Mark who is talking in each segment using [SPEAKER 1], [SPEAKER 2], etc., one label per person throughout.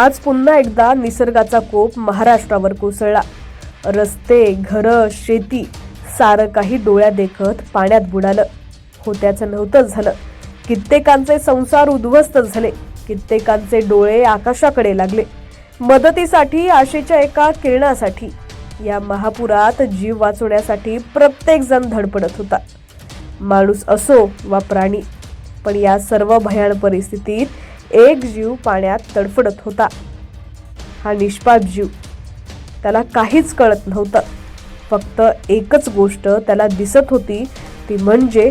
[SPEAKER 1] आज पुन्हा एकदा निसर्गाचा कोप महाराष्ट्रावर कोसळला. रस्ते घरं शेती सारं काही डोळ्या देखत पाण्यात बुडालं. होत्याचं नव्हतंच झालं. कित्येकांचे संसार उद्ध्वस्त झाले. कित्येकांचे डोळे आकाशाकडे लागले. मदतीसाठी आशेच्या एका किरणासाठी. या महापुरात जीव वाचवण्यासाठी प्रत्येक जण धडपडत होता. माणूस असो वा प्राणी पण या सर्व भयान परिस्थितीत एक जीव पाण्यात तडफडत होता. हा निष्पाप जीव त्याला काहीच कळत नव्हतं. फक्त एकच गोष्ट त्याला दिसत होती ती म्हणजे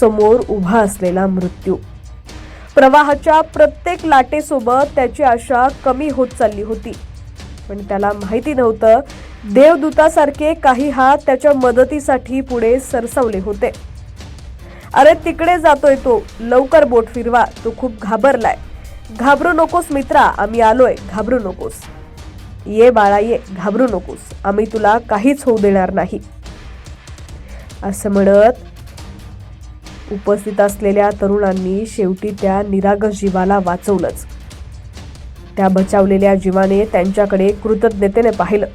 [SPEAKER 1] समोर उभा असलेला मृत्यू. प्रवाहाच्या प्रत्येक लाटेसोबत त्याची आशा कमी होत चालली होती. पण त्याला माहिती नव्हतं देवदूतासारखे काही हात त्याच्या मदतीसाठी पुढे सरसावले होते. अरे तिकडे जातोय तो. लवकर बोट फिरवा. तो खूप घाबरलाय. घाबरू नकोस मित्रा आम्ही आलोय. घाबरू नकोस. ये बाळा ये. घाबरू नकोस. आम्ही तुला काहीच होऊ देणार नाही. असं म्हणत उपस्थित असलेल्या तरुणांनी शेवटी त्या निरागस जीवाला वाचवलंच. त्या बचावलेल्या जीवाने त्यांच्याकडे कृतज्ञतेने पाहिलं.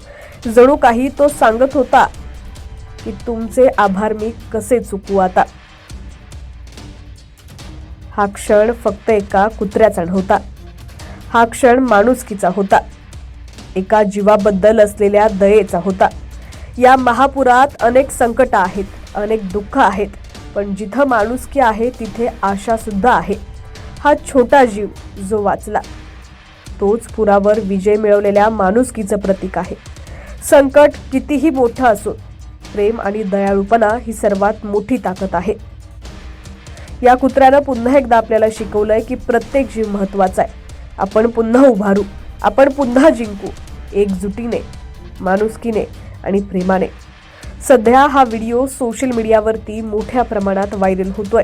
[SPEAKER 1] जणू काही तो सांगत होता की तुमचे आभार मी कसे चुकू आता? हा क्षण फक्त एका कुत्र्याचा नव्हता हा क्षण माणुसकीचा होता. एका जीवाबद्दल असलेल्या दयेचा होता. या महापुरात अनेक संकट आहेत अनेक दुःख आहेत पण जिथं माणुसकी आहे तिथे आशा सुद्धा आहे. हा छोटा जीव जो वाचला तोच पुरावर विजय मिळवलेल्या माणुसकीचं प्रतीक आहे. संकट कितीही मोठं असो प्रेम आणि दयाळूपणा ही सर्वात मोठी ताकद आहे. या कुत्र्यानं पुन्हा एकदा आपल्याला शिकवलंय की प्रत्येक जीव महत्त्वाचा आहे. आपण पुन्हा उभारू आपण पुन्हा जिंकू एकजुटीने माणुसकीने आणि प्रेमाने. सध्या हा व्हिडिओ सोशल मीडियावरती मोठ्या प्रमाणात व्हायरल होतोय.